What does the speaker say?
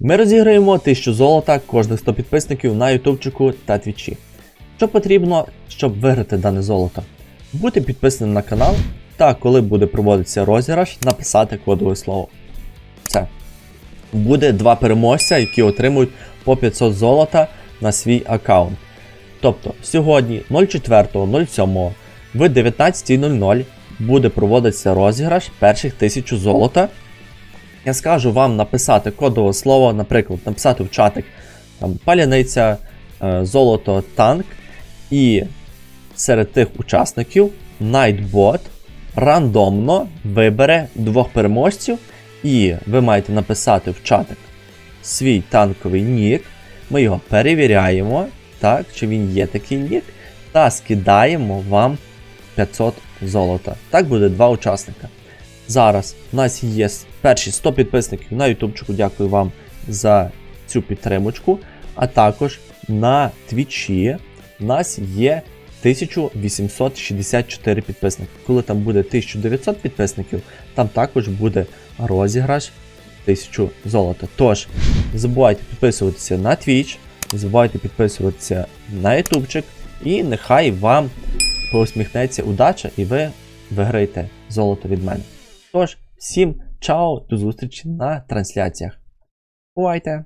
Ми розіграємо 1000 золота кожних 100 підписників на ютубчику та твічі. Що потрібно, щоб виграти дане золото? Бути підписаним на канал та коли буде проводитися розіграш, написати кодове слово. Все. Буде два переможця, які отримують по 500 золота на свій аккаунт. Тобто сьогодні, 04.07 в 19.00 буде проводитися розіграш перших 1000 золота. Я скажу вам написати кодове слово, наприклад, написати в чатик там, паляниця, е, золото, танк. І серед тих учасників Nightbot рандомно вибере двох переможців, і ви маєте написати в чатик свій танковий нік. Ми його перевіряємо, так, чи він є такий нік, та скидаємо вам 500 золота. Так буде два учасника. Зараз у нас є перші 100 підписників на ютубчику. Дякую вам за цю підтримочку. А також на твічі у нас є 1864 підписники. Коли там буде 1900 підписників, там також буде розіграш 1000 золота. Тож, не забувайте підписуватися на Twitch, не забувайте підписуватися на ютубчик, і нехай вам посміхнеться удача, і ви виграєте золото від мене. Тож, всім чао, до зустрічі на трансляціях. Бувайте!